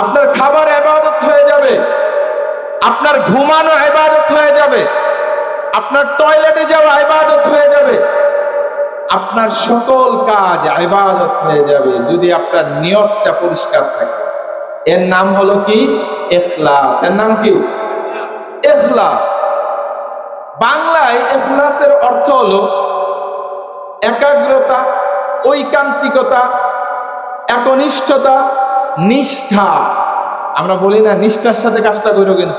আপনার খাবার এবাদত হয়ে যাবে। আপনার ঘুমানো এবাদত হয়ে যাবে। আপনার টয়লেটে যাওয়া ইবাদত হয়ে যাবে। আপনার সকল কাজ ইবাদত হয়ে যাবে যদি আপনার নিয়তটা পরিষ্কার থাকে। এর নাম হলো কি? এখলাস। এর নাম কি? এখলাস। বাংলায় এখলাসের অর্থ হলো একাগ্রতা, ঐকান্তিকতা, একনিষ্ঠতা নিষ্ঠা। আমরা বলি না, নিষ্ঠার সাথে কাজটা করো কিন্তু।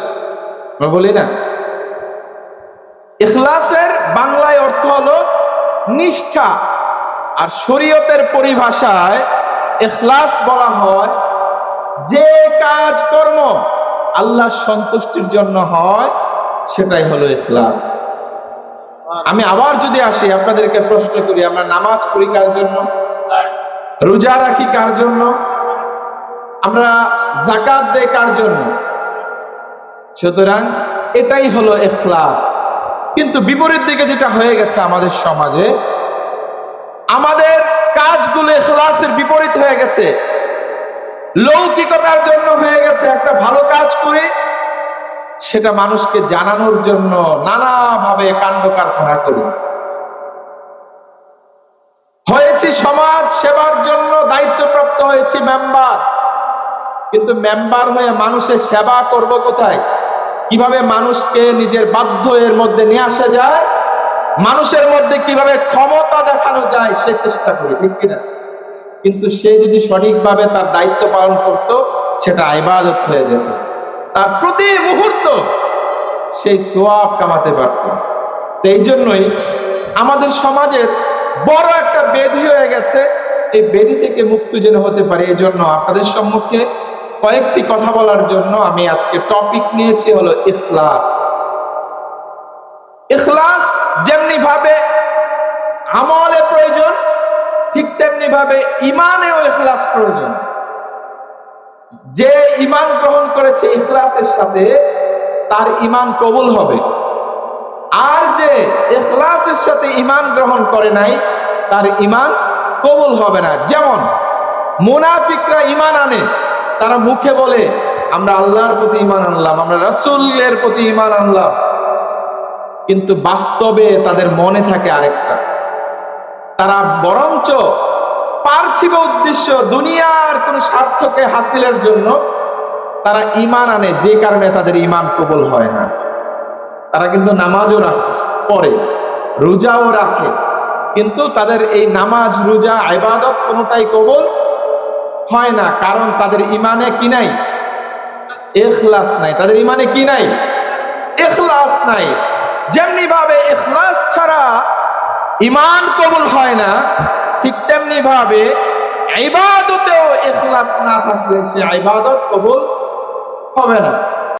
আমরা বলি না। ইখলাসের বাংলায় অর্থ হলো নিষ্ঠা। আর শরীয়তের পরিভাষায় ইখলাস বলা হয় যে কাজ কর্ম আল্লাহ সন্তুষ্টির জন্য হয়, সেটাই হলো ইখলাস। আমি আবার যদি আসি, আপনাদেরকে প্রশ্ন করি, আমরা নামাজ পড়ি কার জন্য? রোজা রাখি কার জন্য? আমরা জাকাত দেই কার জন্য? সুতরাং এটাই হলো এখলাস। কিন্তু বিপরীত দিকে যেটা হয়ে গেছে আমাদের সমাজে, আমাদের কাজগুলো এখলাসের বিপরীত হয়ে গেছে। লৌকিকতার জন্য হয়ে গেছে একটা ভালো কাজ করে, সেটা মানুষকে জানানোর জন্য নানাভাবে কাণ্ড কারখানা করি। হয়েছি সমাজ সেবার জন্য দায়িত্বপ্রাপ্ত হয়েছি মেম্বার কিন্তু মেম্বার হয়ে মানুষের সেবা করব কোথায়? কীভাবে মানুষকে নিজের বাধ্য এর মধ্যে নিয়ে আসা যায়? মানুষের মধ্যে কীভাবে ক্ষমতা দেখানো যায়, সে চেষ্টা করি, ঠিক কিনা? কিন্তু সে যদি সঠিকভাবে তার দায়িত্ব পালন করত, সেটা আইবাদত হয়ে যেত। তার প্রতি মুহূর্ত সেই সোয়াব কামাতে পারত। এই জন্যই আমাদের সমাজের বড় একটা বেধি হয়ে গেছে। এই বেধি থেকে মুক্তি যেন হতে পারে এই জন্য আপনাদের সম্মুখে কয়েকটি কথা বলার জন্য আমি আজকে টপিক নিয়েছি হলো ইখলাস। ইখলাস যেমনি ভাবে আমলে প্রয়োজন, ঠিক তেমনি ভাবে ইমানেও ইখলাস প্রয়োজন। যে ইমান গ্রহণ করেছে ইখলাসের সাথে, তার ইমান কবুল হবে। আর যে ইখলাসের সাথে ইমান গ্রহণ করে নাই, তার ইমান কবুল হবে না। যেমন, মুনাফিকরা ইমান আনে তারা মুখে বলে, আমরা আল্লাহর প্রতি ইমান আনলাম, আমরা রাসূলের প্রতি ইমান আনলাম। কিন্তু বাস্তবে তাদের মনে থাকে আরেকটা। তারা বরঞ্চ পার্থিব উদ্দেশ্য, দুনিয়ার কোন স্বার্থকে হাসিলের জন্য তারা ইমান আনে, যে কারণে তাদের ইমান কবুল হয় না। তারা কিন্তু নামাজও রাখে, পড়ে, রোজাও রাখে। কিন্তু তাদের এই নামাজ, রোজা আইবাদত কোনোটাই কবুল হয় না, কারণ তাদের ইমানে কি নাই? এখলাস নাই। তাদের ইমানে কি নাই? এখলাস নাই। যেমনি ভাবে এখলাস ছাড়া ইমান কবুল হয় না, ঠিক তেমনি ভাবে ইবাদতেও এখলাস না থাকলে সে ইবাদত কবুল হবে না।